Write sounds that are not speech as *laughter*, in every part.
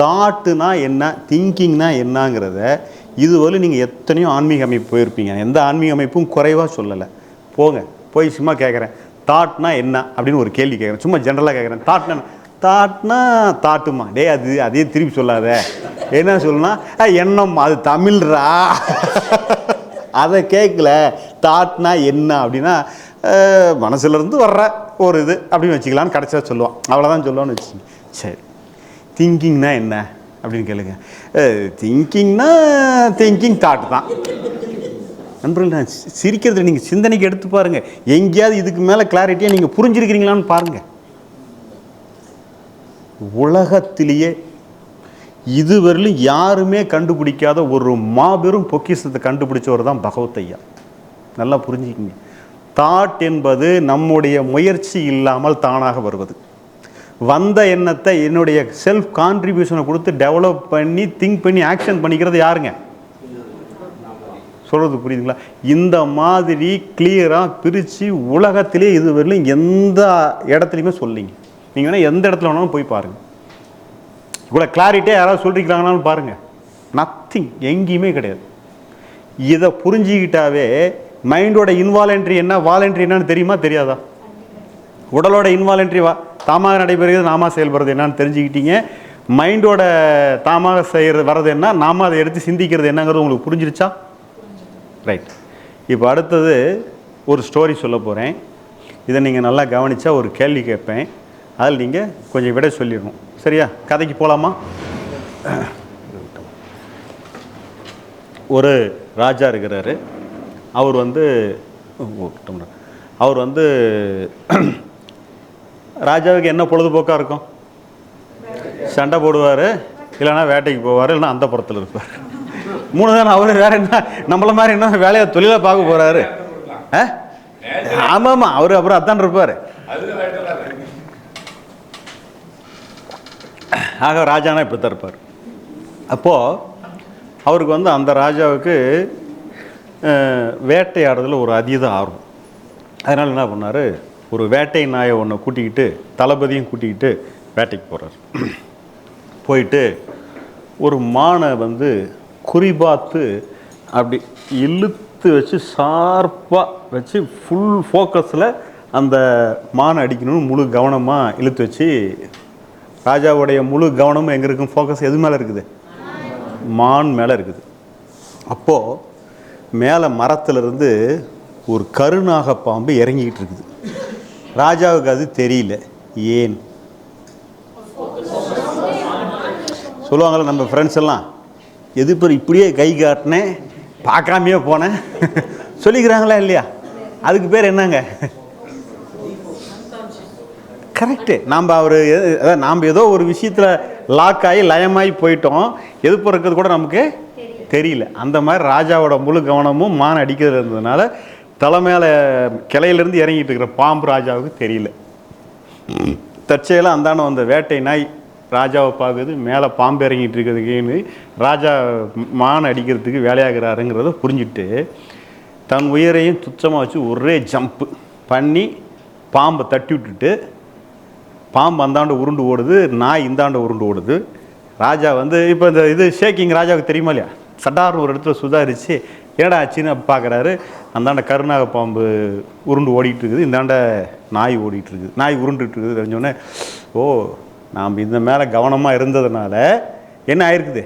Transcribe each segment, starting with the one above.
தாட்டுனா என்ன திங்கிங்னா என்னங்கிறத இதுவரை நீங்கள் எத்தனையோ ஆன்மீக அமைப்பு போயிருப்பீங்க. எந்த ஆன்மீக அமைப்பும் குறைவாக சொல்லலை. போங்க போய் சும்மா கேட்குறேன் தாட்னா என்ன அப்படின்னு ஒரு கேள்வி கேட்குறேன் சும்மா ஜென்ரலாக கேட்குறேன் தாட்னா தாட்னா தாட்டுமா. டேய் அது அதே திருப்பி சொல்லாத. என்ன சொல்லுனா எண்ணம் அது தமிழ்ரா. அதை கேட்கல தாட்னா என்ன அப்படின்னா மனசுலேருந்து வர்ற ஒரு இது அப்படின்னு வச்சுக்கலான்னு கடைசியாக சொல்லுவான். அவ்வளோதான் சொல்லுவான்னு வச்சுக்கோங்க. சரி. திங்கிங்னா என்ன அப்படின்னு கேளுங்க. திங்கிங்னா திங்கிங் தாட் தான். நண்பர்கள் நான் சிரிக்கிறது நீங்கள் சிந்தனைக்கு எடுத்து பாருங்கள் எங்கேயாவது இதுக்கு மேலே கிளாரிட்டியாக நீங்கள் புரிஞ்சிருக்கிறீங்களான்னு பாருங்கள் உலகத்திலேயே இதுவரையிலும் யாருமே கண்டுபிடிக்காத ஒரு மாபெரும் பொக்கிஷத்தை கண்டுபிடிச்சவர் தான் பகவத் ஐயா. நல்லா புரிஞ்சுக்கிங்க. தாட் என்பது நம்முடைய முயற்சி இல்லாமல் தானாக வருவது. வந்த எண்ணத்தை என்னுடைய செல்ஃப் கான்ட்ரிபியூஷனை கொடுத்து டெவலப் பண்ணி திங்க் பண்ணி ஆக்ஷன் பண்ணிக்கிறது யாருங்க? சொல்கிறது புரியுதுங்களா? இந்த மாதிரி கிளியராக பிரித்து உலகத்திலே இதுவரையிலும் எந்த இடத்துலையுமே சொல்லிங்க நீங்கள் வேணால் எந்த இடத்துல வேணாலும் போய் பாருங்கள் இவ்வளோ கிளாரிட்டியாக யாராவது சொல்லிருக்காங்களான்னு பாருங்கள் நத்திங் எங்கேயுமே கிடையாது. இதை புரிஞ்சுக்கிட்டாவே மைண்டோட இன்வாலன்ட்ரி என்ன வாலண்ட்ரி என்னன்னு தெரியுமா? தெரியாதா? உடலோட இன்வாலன்ட்ரி வா? தாமாக நடைபெறுகிறது நாம செயல்படுறது. என்னன்னு தெரிஞ்சுக்கிட்டீங்க. மைண்டோட தாமாக செய்கிறது வர்றது என்ன? நாம அதை எடுத்து சிந்திக்கிறது என்னங்கிறது உங்களுக்கு புரிஞ்சிருச்சா? ரைட் இப்போ அடுத்தது ஒரு ஸ்டோரி சொல்ல போகிறேன் இதை நீங்கள் நல்லா கவனித்தா ஒரு கேள்வி கேட்பேன். அதில் நீங்கள் கொஞ்சம் விடை சொல்லிடணும். சரியா? கதைக்கு போகலாமா ஒரு ராஜா இருக்கிறாரு. அவர் வந்து. அவர் வந்து ராஜாவுக்கு என்ன பொழுதுபோக்காக இருக்கும்? சண்டை போடுவார் இல்லைன்னா வேட்டைக்கு போவார் இல்லைன்னா அந்த புறத்தில் இருப்பார். மூணு தானே அவர் வேற என்ன நம்மள மாதிரி என்ன வேலையை தொழிலாக பார்க்க போகிறாரு ஆ? ஆமாம் ஆமாம் அவர் அப்புறம் அதான் இருப்பார். ஆக ராஜானா இப்படி தான் இருப்பார். அப்போது அவருக்கு வந்து அந்த ராஜாவுக்கு வேட்டையாடுறதுல ஒரு அதீத ஆர்வம். அதனால் என்ன பண்ணார்? ஒரு வேட்டை நாயை ஒன்று கூட்டிக்கிட்டு தளபதியும் கூட்டிக்கிட்டு வேட்டைக்கு போகிறார் போயிட்டு ஒரு மானை வந்து குறிபார்த்து அப்படி இழுத்து வச்சு ஷார்ப்பாக வச்சு ஃபுல் ஃபோக்கஸில் அந்த மானை அடிக்கணும்னு முழு கவனமாக இழுத்து வச்சு ராஜாவுடைய முழு கவனமும் எங்கே இருக்கும்? ஃபோக்கஸ் எது மேலே இருக்குது? மான் மேலே இருக்குது. அப்போது மேலே மரத்துலேருந்து ஒரு கருநாக பாம்பு இறங்கிக்கிட்டு இருக்குது. ராஜாவுக்கு அது தெரியல. ஏன்? சொல்லுவாங்கள்ல நம்ம ஃப்ரெண்ட்ஸ் எல்லாம் எது பேர் இப்படியே கை காட்டினேன் பார்க்காமையே போனேன். *laughs* சொல்லிக்கிறாங்களா இல்லையா? அதுக்கு பேர் என்னங்க? கரெக்டு நாம் அவர் அதான் நாம் ஏதோ ஒரு விஷயத்தில் லாக் ஆகி லயமாகி போயிட்டோம். எது பிறக்கிறது கூட நமக்கு தெரியல. அந்த மாதிரி ராஜாவோட முழு கவனமும் மான் அடிக்கிறது இருந்ததுனால தலை மேலே கிளையிலேருந்து இறங்கிட்டு இருக்கிற பாம்பு ராஜாவுக்கு தெரியல. தற்செயலாக அந்தாண்ட வந்த வேட்டை நாய் ராஜாவை பார்க்குது மேலே பாம்பு இறங்கிட்டு இருக்கிறதுக்குன்னு ராஜா மான் அடிக்கிறதுக்கு வேலையாகிறாருங்கிறத புரிஞ்சுட்டு தன் உயிரையும் துச்சமாக வச்சு ஒரே ஜம்ப்பு பண்ணி பாம்பை தட்டி விட்டுட்டு பாம்பு அந்தாண்ட உருண்டு ஓடுது நாய் இந்தாண்ட உருண்டு ஓடுது. ராஜா வந்து இப்போ இந்த இது ஷேக்கிங் ராஜாவுக்கு தெரியுமா இல்லையா? சட்டார்னு ஒரு இடத்துல சுதாரித்து ஏடா ஆச்சுன்னு பார்க்குறாரு. அந்தாண்ட கருநாக பாம்பு உருண்டு ஓடிட்டு இருக்குது இந்தாண்ட நாய் ஓடிட்டு இருக்குது நாய் உருண்டுட்டு இருக்குது தெரிஞ்சோடனே ஓ நாம் இந்த மேலே கவனமாக இருந்ததுனால என்ன ஆயிருக்குது?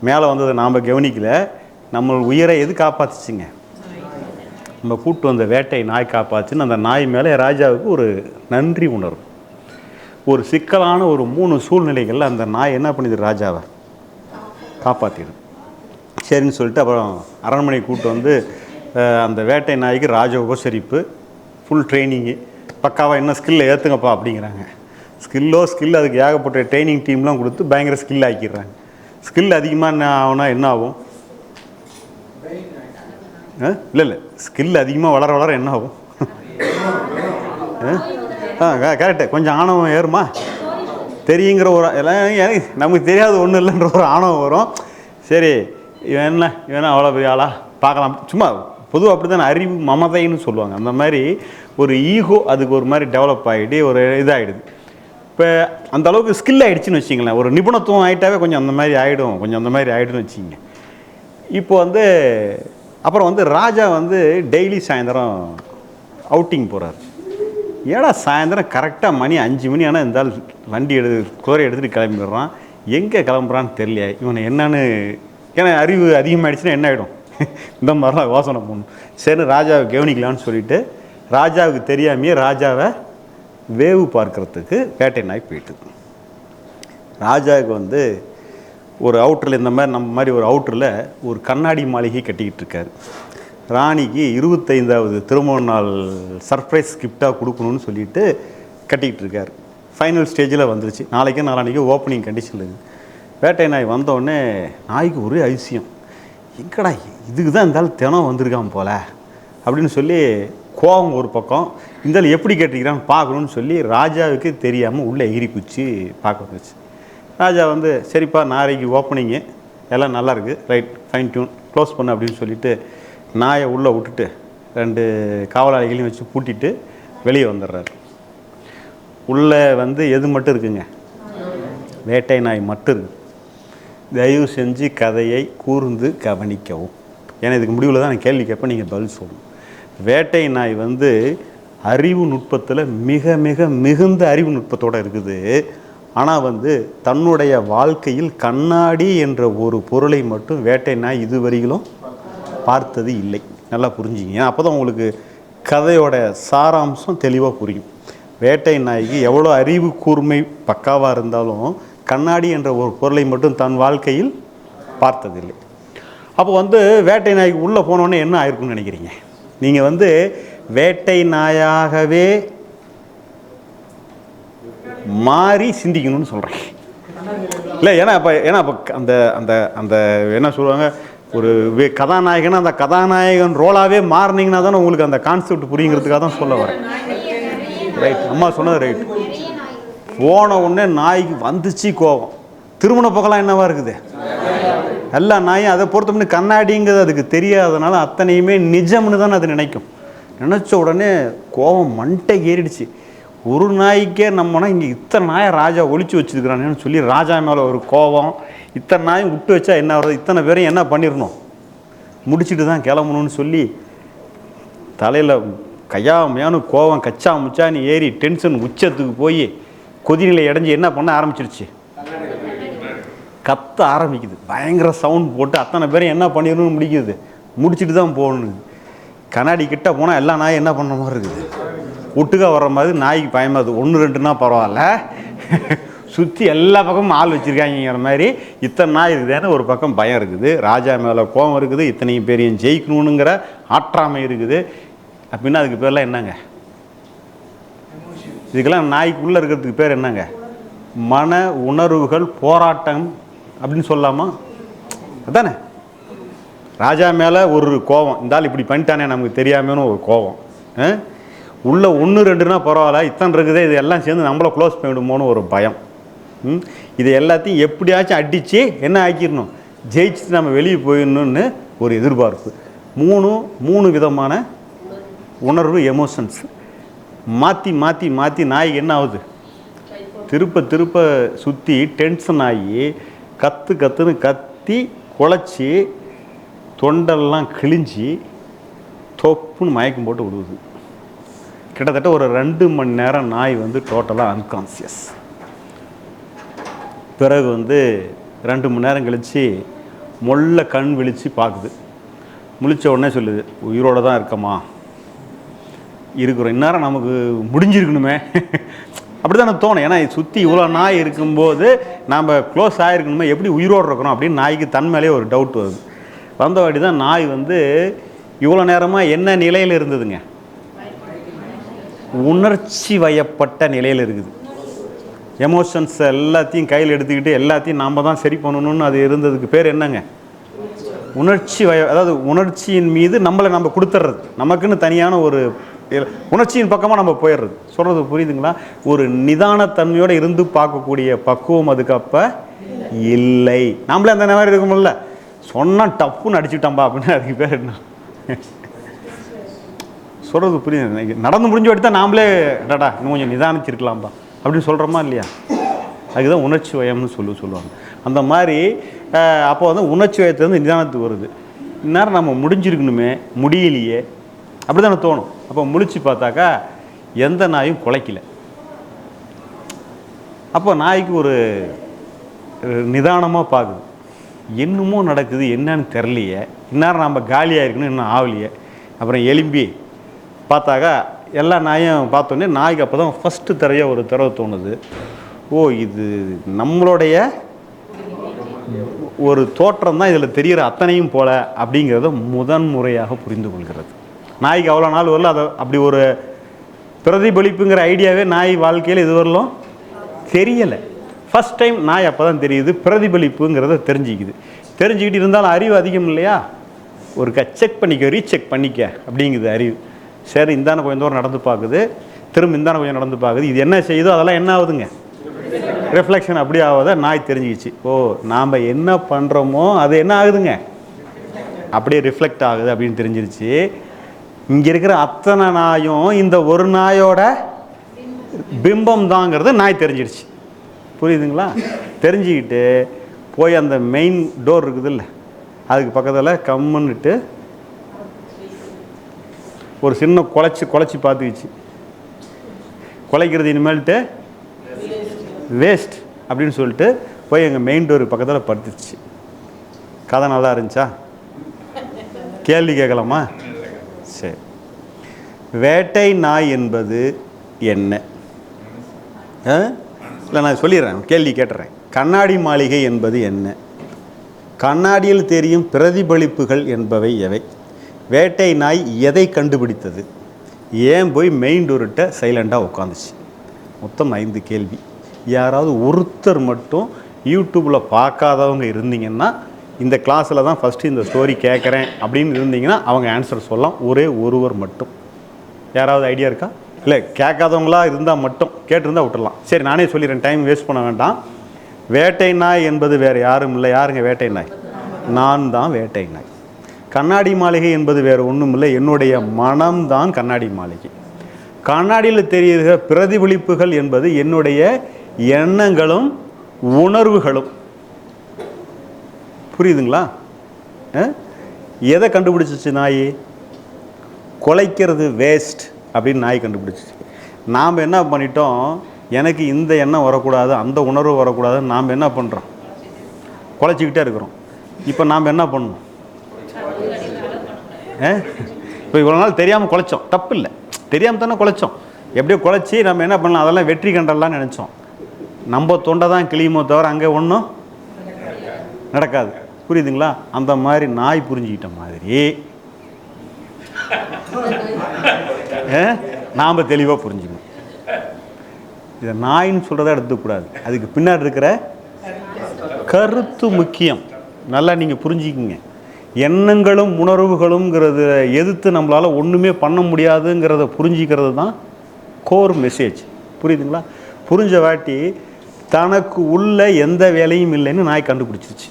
மேலே வந்ததை நாம் கவனிக்கல. நம்ம உயிரை எது காப்பாத்துச்சுங்க? நம்ம கூட்டு வந்த வேட்டை நாய் காப்பாச்சுன்னு அந்த நாய் மேலே ராஜாவுக்கு ஒரு நன்றி உணர்வு. ஒரு சிக்கலான ஒரு மூணு சூழ்நிலைகளில் அந்த நாய் என்ன பண்ணுது? ராஜாவை காப்பாற்றிடும் சரின்னு சொல்லிட்டு அப்புறம் அரண்மனை கூட்டு வந்து அந்த வேட்டை நாய்க்கு ராஜ உபசரிப்பு ஃபுல் ட்ரைனிங்கு பக்காவாக என்ன ஸ்கில்லை ஏற்றுங்கப்பா அப்படிங்கிறாங்க. ஸ்கில்லோ ஸ்கில் அதுக்கு ஏகப்பட்ட ட்ரைனிங் டீம்லாம் கொடுத்து பயங்கர ஸ்கில் ஆக்கிடுறாங்க. ஸ்கில் அதிகமாக என்ன ஆகுனா என்ன ஆகும்? இல்லை இல்லை. ஸ்கில் அதிகமாக வளர வளர என்ன ஆகும்? ஆ கரெக்டு கொஞ்சம் ஆணவம் ஏறுமா? தெரியுங்கிற ஒரு எல்லாம் எனக்கு நமக்கு தெரியாத ஒன்றும் இல்லைன்ற ஒரு ஆணவம் வரும். சரி இவன் என்ன? இவன் அவ்வளோ பெரிய ஆளா? பார்க்கலாம். சும்மா பொதுவாக அப்படி தான் அறிவு மமதைன்னு சொல்லுவாங்க. அந்த மாதிரி ஒரு ஈகோ அதுக்கு ஒரு மாதிரி டெவலப் ஆகிட்டு ஒரு இதாகிடுது இப்போ அந்த அளவுக்கு ஸ்கில் ஆகிடுச்சின்னு வச்சிங்களேன் ஒரு நிபுணத்துவம் ஆகிட்டாவே கொஞ்சம் அந்த மாதிரி ஆகிடும் கொஞ்சம் அந்த மாதிரி ஆகிடும்னு வச்சிங்க இப்போ வந்து அப்புறம் வந்து ராஜா வந்து டெய்லி சாயந்தரம் அவுட்டிங் போகிறார் ஏடா சாயந்தரம் கரெக்டாக மணி அஞ்சு மணி ஆனால் இருந்தால் வண்டி எடு குதிரை எடுத்துகிட்டு கிளம்பிடுறான். எங்கே கிளம்புறான்னு தெரியல இவனை என்னன்னு ஏன்னா அறிவு அதிகமாகிடுச்சுன்னா என்ன ஆகிடும் *laughs* இந்த மாதிரிலாம் யோசனை பண்ணும். சரி ராஜாவை கவனிக்கலான்னு சொல்லிட்டு ராஜாவுக்கு தெரியாமையே ராஜாவை வேவு பார்க்கறதுக்கு வேட்டை நாய் போயிட்டு. ராஜாவுக்கு வந்து ஒரு அவுட்டரில் இந்த மாதிரி நம்ம மாதிரி ஒரு அவுட்டரில் ஒரு கண்ணாடி மாளிகை கட்டிக்கிட்டு இருக்காரு. ராணிக்கு இருபத்தைந்தாவது திருமண நாள் சர்ப்ரைஸ் கிஃப்டாக கொடுக்கணும்னு சொல்லிட்டு கட்டிக்கிட்டு இருக்காரு. ஃபைனல் ஸ்டேஜில் வந்துருச்சு. நாளைக்கு நாளானிக்கு ஓப்பனிங் கண்டிஷனில் இருக்குது வேட்டை நாய் வந்தோடனே நாய்க்கு ஒரே ஐசியம். எங்கடா இதுக்கு தான் இருந்தாலும் தினம் வந்திருக்கான் போல? அப்படின்னு சொல்லி கோபம் ஒரு பக்கம். இருந்தாலும் எப்படி கேட்டிருக்கிறான்னு பார்க்கணும்னு சொல்லி ராஜாவுக்கு தெரியாமல் உள்ளே எகிரி குச்சி பார்க்க வந்துச்சு ராஜா வந்து சரிப்பா நாளைக்கு ஓப்பனிங்கு எல்லாம் நல்லாயிருக்கு ரைட் ஃபைன் டியூன் க்ளோஸ் பண்ணு அப்படின்னு சொல்லிட்டு நாயை உள்ளே விட்டுட்டு ரெண்டு காவலாளிகளையும் வச்சு பூட்டிட்டு வெளியே வந்துடுறாரு. உள்ளே வந்து எது மட்டும் இருக்குங்க? வேட்டை நாய் மட்டும் இருக்குது தயவு செஞ்சு கதையை கூர்ந்து கவனிக்கவும். ஏன்னா இதுக்கு முடிவில் தான் நான் கேள்வி கேட்பேன் நீங்கள் பதில் சொல்லணும். வேட்டை நாய் வந்து அறிவு நுட்பத்தில் மிக மிக மிகுந்த அறிவு நுட்பத்தோடு இருக்குது. ஆனால் வந்து தன்னுடைய வாழ்க்கையில் கண்ணாடி என்ற ஒரு பொருளை மட்டும் வேட்டை நாய் இதுவரையிலும் பார்த்தது இல்லை. நல்லா புரிஞ்சுங்க ஏன்னா அப்போ தான் உங்களுக்கு கதையோட சாராம்சம் தெளிவாக புரியும். வேட்டை நாய்க்கு எவ்வளோ அறிவு கூர்மை பக்காவாக இருந்தாலும் கண்ணாடி என்ற ஒரு பொருளை மட்டும் தன் வாழ்க்கையில் பார்த்ததில்லை. அப்போ வந்து வேட்டை நாய்க்கு உள்ளே போனோடனே என்ன ஆயிருக்கும்னு நினைக்கிறீங்க? நீங்கள் வந்து வேட்டை நாயாகவே மாறி சிந்திக்கணும்னு சொல்கிறேன் இல்லை ஏன்னா இப்போ ஏன்னா இப்போ அந்த அந்த அந்த என்ன சொல்லுவாங்க? ஒரு வே கதாநாயகன் அந்த கதாநாயகன் ரோலாகவே மாறினீங்கன்னா தானே உங்களுக்கு அந்த கான்செப்ட் புரியுங்கிறதுக்காக தான் சொல்ல வரேன். ரைட் அம்மா சொன்னது ரைட் போன உடனே நாய்க்கு வந்துச்சு கோபம். திருமண பக்கம்லாம் என்னவா இருக்குது? எல்லா நாயும் அதை பொறுத்த கண்ணாடிங்கிறது அதுக்கு தெரியாதனால அத்தனையுமே நிஜம்னு தான் அது நினைக்கும். நினச்ச உடனே கோபம் மண்டை ஏறிடுச்சு. ஒரு நாய்க்கே நம்மனா இங்கே இத்தனை நாயை ராஜா ஒழிச்சு வச்சுருக்கிறானேன்னு சொல்லி ராஜா மேலே ஒரு கோபம். இத்தனை நாயும் விட்டு வச்சா என்ன வருது இத்தனை பேரையும் என்ன பண்ணிடணும்? முடிச்சுட்டு தான் கிளம்பணும்னு சொல்லி தலையில் கையாமையான கோவம் கச்சா முச்சான்னு ஏறி டென்ஷன் உச்சத்துக்கு போய் கொதிநிலை அடைஞ்சு என்ன பண்ண ஆரம்பிச்சிருச்சு? கத்த ஆரம்பிக்குது. பயங்கர சவுண்ட் போட்டு அத்தனை பேரும் என்ன பண்ணிடணும்னு முடிக்குது. முடிச்சுட்டு தான் போகணும் கண்ணாடி கிட்ட போனால் எல்லா நாயும் என்ன பண்ண மாதிரி இருக்குது? ஒட்டுக்கா வர்ற மாதிரி நாய்க்கு பயமாது ஒன்று ரெண்டுனா பரவாயில்ல. சுற்றி எல்லா பக்கமும் ஆள் வச்சுருக்காங்கிற மாதிரி இத்தனை நாய் இருக்குதுன்னு ஒரு பக்கம் பயம் இருக்குது. ராஜா மேலே கோபம் இருக்குது. இத்தனையும் பேரையும் ஜெயிக்கணுங்கிற ஆற்றாமை இருக்குது. அப்படின்னா அதுக்கு பேரெலாம் என்னங்க? இதுக்கெல்லாம் நாய்க்குள்ளே இருக்கிறதுக்கு பேர் என்னங்க? மன உணர்வுகள் போராட்டம் அப்படின்னு சொல்லலாமா அதானே? ராஜா மேலே ஒரு கோபம். இந்த ஆள் இப்படி பண்ணிட்டானே நமக்கு தெரியாமன்னு ஒரு கோபம். உள்ளே உள்ள ஒன்று ரெண்டுனா பரவாயில்ல இத்தனை இருக்குதே இது எல்லாம் சேர்ந்து நம்மளை க்ளோஸ் பண்ணிவிடுமோன்னு ஒரு பயம். இது எல்லாத்தையும் எப்படியாச்சும் அடித்து என்ன ஆக்கிடணும்? ஜெயிச்சுட்டு நம்ம வெளியே போயிடணும்னு ஒரு எதிர்பார்ப்பு. மூணு மூணு விதமான உணர்வு எமோஷன்ஸ் மாற்றி மாற்றி மாற்றி நாய் என்ன ஆகுது? திருப்ப திருப்ப சுற்றி டென்ஷன் ஆகி கத்து கத்துன்னு கத்தி குழச்சி தொண்டெல்லாம் கிழிஞ்சி தொப்புன்னு மயக்கம் போட்டு விடுவது கிட்டத்தட்ட ஒரு ரெண்டு மணி நேரம் நாய் வந்து டோட்டலாக அன்கான்சியஸ் பிறகு வந்து ரெண்டு மணி நேரம் கழித்து மொல்ல கண் விழித்து பார்க்குது. முழிச்ச உடனே சொல்லுது உயிரோடு தான் இருக்கமா இருக்கிறோம். இந்நேரம் நமக்கு முடிஞ்சிருக்கணுமே. அப்படி தானே தோணும். ஏன்னா சுற்றி இவ்வளோ நாய் இருக்கும்போது நாம் க்ளோஸ் ஆகிருக்கணுமே எப்படி உயிரோடு இருக்கிறோம் அப்படின்னு நாய்க்கு தன் மேலே ஒரு டவுட் வருது. வந்த வாட்டி தான் நாய் வந்து இவ்வளோ நேரமாக என்ன நிலையில் இருந்ததுங்க? உணர்ச்சி வயப்பட்ட நிலையில் இருக்குது. எமோஷன்ஸ் எல்லாத்தையும் கையில் எடுத்துக்கிட்டு எல்லாத்தையும் நாம் தான் சரி பண்ணணும்னு அது இருந்ததுக்கு பேர் என்னங்க? உணர்ச்சி வய அதாவது உணர்ச்சியின் மீது நம்மளை நம்ம கொடுத்துட்றது நமக்குன்னு தனியான ஒரு உணர்ச்சியின் பக்கமாக நம்ம போயிடுறது. சொல்கிறது புரியுதுங்களா? ஒரு நிதானத்தன்மையோடு இருந்து பார்க்கக்கூடிய பக்குவம் அதுக்கப்போ இல்லை. நம்மளே அந்த மாதிரி இருக்கும்ல. சொன்னால் டப்புன்னு அடிச்சுட்டாம்பா அப்படின்னு அதுக்கு பேர் என்ன? சொல்கிறது புரியுது. நடந்து முடிஞ்ச வாட்டி தான் நாமளே டாடா இன்னும் கொஞ்சம் நிதானிச்சிருக்கலாம்ப்பா அப்படின்னு சொல்கிறோமா இல்லையா? அதுதான் உணர்ச்சி வயம்னு சொல்லி சொல்லுவாங்க. அந்த மாதிரி அப்போ வந்து உணர்ச்சி வயத்துலேருந்து நிதானத்துக்கு வருது. இந்நேரம் நம்ம முடிஞ்சிருக்கணுமே முடியலையே அப்படி தானே தோணும். அப்போ முழிச்சு பார்த்தாக்கா எந்த நாயும் குலைக்கல. அப்போ நாய்க்கு ஒரு நிதானமாக பார்க்குது என்னமோ நடக்குது என்னன்னு தெரிலையே இந்நேரம் நம்ம காலியாக இருக்குன்னு இன்னும் ஆகலையே அப்புறம் எலும்பி பார்த்தாக்கா எல்லா நாயும் பார்த்தோன்னே நாய்க்கு அப்போ தான் ஃபஸ்ட்டு தரையாக ஒரு திறவு தோணுது. ஓ இது நம்மளுடைய ஒரு தோற்றம் தான் இதில் தெரிகிற அத்தனையும் போல அப்படிங்கிறத முதன் முறையாக புரிந்து கொள்கிறது. நாய்க்கு அவ்வளோ நாள் வரல. அதை அப்படி ஒரு பிரதிபலிப்புங்கிற ஐடியாவே நாய் வாழ்க்கையில் இதுவரையிலும் தெரியலை. ஃபஸ்ட் டைம் நாய் அப்போ தான் தெரியுது பிரதிபலிப்புங்கிறத தெரிஞ்சுக்குது. தெரிஞ்சுக்கிட்டு இருந்தாலும் அறிவு அதிகம் இல்லையா? ஒரு க செக் பண்ணிக்க ரீசெக் பண்ணிக்க அப்படிங்குது அறிவு. சரி இந்தான கொஞ்சம் தூரம் நடந்து பார்க்குது திரும்ப இந்தான கொஞ்சம் நடந்து பார்க்குது இது என்ன செய்யுதோ அதெல்லாம் என்ன ஆகுதுங்க? ரிஃப்ளெக்ஷன் அப்படி ஆகாத நாய் தெரிஞ்சுக்கிச்சு. ஓ நாம் என்ன பண்ணுறோமோ அது என்ன ஆகுதுங்க? அப்படியே ரிஃப்ளெக்ட் ஆகுது அப்படின்னு தெரிஞ்சிருச்சு. இங்கே இருக்கிற அத்தனை நாயும் இந்த ஒரு நாயோட பிம்பம் தாங்கிறது நாய் தெரிஞ்சிடுச்சு. புரியுதுங்களா? தெரிஞ்சுக்கிட்டு போய் அந்த மெயின் டோர் இருக்குதுல்ல அதுக்கு பக்கத்தில் கம்முன்னுட்டு ஒரு சின்ன குலைச்சி குலைச்சி பார்த்துக்கிச்சு. குலைக்கிறது இனிமேல்ட்டு வேஸ்ட் அப்படின்னு சொல்லிட்டு போய் எங்கள் மெயின் டோர் பக்கத்தில் படுத்துச்சு கதை நல்லா இருந்துச்சா? கேள்வி கேட்கலாமா? சரி வேட்டை நாய் என்பது என்ன? ஆ? இல்லை நான் சொல்லிடுறேன் கேள்வி கேட்டுறேன். கண்ணாடி மாளிகை என்பது என்ன? கண்ணாடியில் தெரியும் பிரதிபலிப்புகள் என்பவை எவை? வேட்டை நாய் எதை கண்டுபிடித்தது? ஏன் போய் மெயின் டோர்கிட்ட சைலண்டாக உட்காந்துச்சு? மொத்தம் ஐந்து கேள்வி. யாராவது ஒருத்தர் மட்டும் யூடியூப்பில் பார்க்காதவங்க இருந்தீங்கன்னா இந்த கிளாஸில் தான் ஃபஸ்ட்டு இந்த ஸ்டோரி கேட்குறேன் அப்படின்னு இருந்தீங்கன்னா அவங்க ஆன்சர் சொல்லலாம். ஒரே ஒருவர் மட்டும். யாராவது ஐடியா இருக்கா? இல்லை கேட்காதவங்களா இருந்தால் மட்டும். கேட்டிருந்தால் விட்டுடலாம் சரி நானே சொல்லிடுறேன். டைம் வேஸ்ட் பண்ண வேண்டாம். வேட்டை நாய் என்பது வேறு யாரும் இல்லை. யாருங்க வேட்டை நாய்? நான் தான் வேட்டை நாய். கண்ணாடி மாளிகை என்பது வேறு ஒன்றும் இல்லை. என்னுடைய மனம்தான் கண்ணாடி மாளிகை. கண்ணாடியில் தெரிகிற பிரதிபலிப்புகள் என்பது என்னுடைய எண்ணங்களும் உணர்வுகளும். புரியுதுங்களா? எதை கண்டுபிடிச்சிச்சு நாய்? குலைக்கிறது வேஸ்ட் அப்படின்னு நாய் கண்டுபிடிச்சிச்சு. நாம் என்ன பண்ணிட்டோம்? எனக்கு இந்த எண்ணம் வரக்கூடாது அந்த உணர்வு வரக்கூடாதுன்னு நாம் என்ன பண்ணுறோம் குலைச்சிக்கிட்டே இருக்கிறோம். இப்போ நாம் என்ன பண்ணணும்? இப்போ இவ்வளோ நாள் தெரியாமல் குலைச்சோம். தப்பு இல்லை தெரியாமல் தானே குலைச்சோம். எப்படியோ குலைச்சி நம்ம என்ன பண்ணலாம்? அதெல்லாம் வெற்றி கண்டலாம் நினச்சோம். நம்ம தொண்டை தான் கிளியுமோ தவிர அங்கே ஒன்றும் நடக்காது. புரியுதுங்களா? அந்த மாதிரி நாய் புரிஞ்சுக்கிட்ட மாதிரி. நாம் தெளிவாக புரிஞ்சுக்கணும். இதை நாயின்னு சொல்கிறத எடுத்துக்கூடாது அதுக்கு பின்னாடி இருக்கிற கருத்து முக்கியம். நல்லா நீங்கள் புரிஞ்சுக்கிங்க. எண்ணங்களும் உணர்வுகளும்ங்கிறத எதிர்த்து நம்மளால் ஒன்றுமே பண்ண முடியாதுங்கிறத புரிஞ்சிக்கிறது தான் கோர் மெசேஜ் புரியுதுங்களா? புரிஞ்ச வாட்டி தனக்கு உள்ள எந்த வேலையும் இல்லைன்னு நாய் கண்டுபிடிச்சிருச்சு.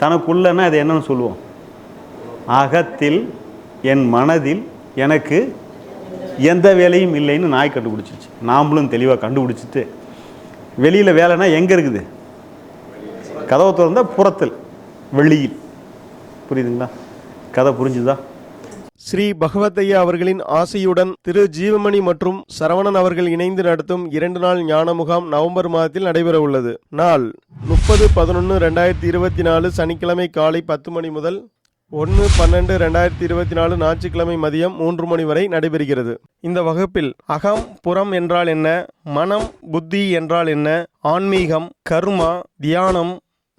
தனக்குள்ளன்னா அது என்னன்னு சொல்லுவோம். அகத்தில் என் மனதில் எனக்கு எந்த வேலையும் இல்லைன்னு நாய் கண்டுபிடிச்சிருச்சு. நாமளும் தெளிவாக கண்டுபிடிச்சிட்டு வெளியில் வேலைன்னா எங்கே இருக்குது? கதவை திறந்தால் புறத்தில் வெளியில். புரியுதுங்களா? கதை புரிஞ்சுதா? ஸ்ரீ பகவதையா அவர்களின் ஆசையுடன் திரு ஜீவமணி மற்றும் சரவணன் அவர்கள் இணைந்து நடத்தும் இரண்டு நாள் ஞான முகாம் நவம்பர் மாதத்தில் நடைபெற உள்ளது. நாள் முப்பது பதினொன்று ரெண்டாயிரத்தி இருபத்தி நாலு சனிக்கிழமை காலை பத்து மணி முதல் ஒன்று பன்னெண்டு ரெண்டாயிரத்தி இருபத்தி நாலு ஞாயிற்றுக்கிழமை மதியம் மூன்று மணி வரை நடைபெறுகிறது. இந்த வகுப்பில் அகம் புறம் என்றால் என்ன மனம் புத்தி என்றால் என்ன ஆன்மீகம் கர்மா தியானம்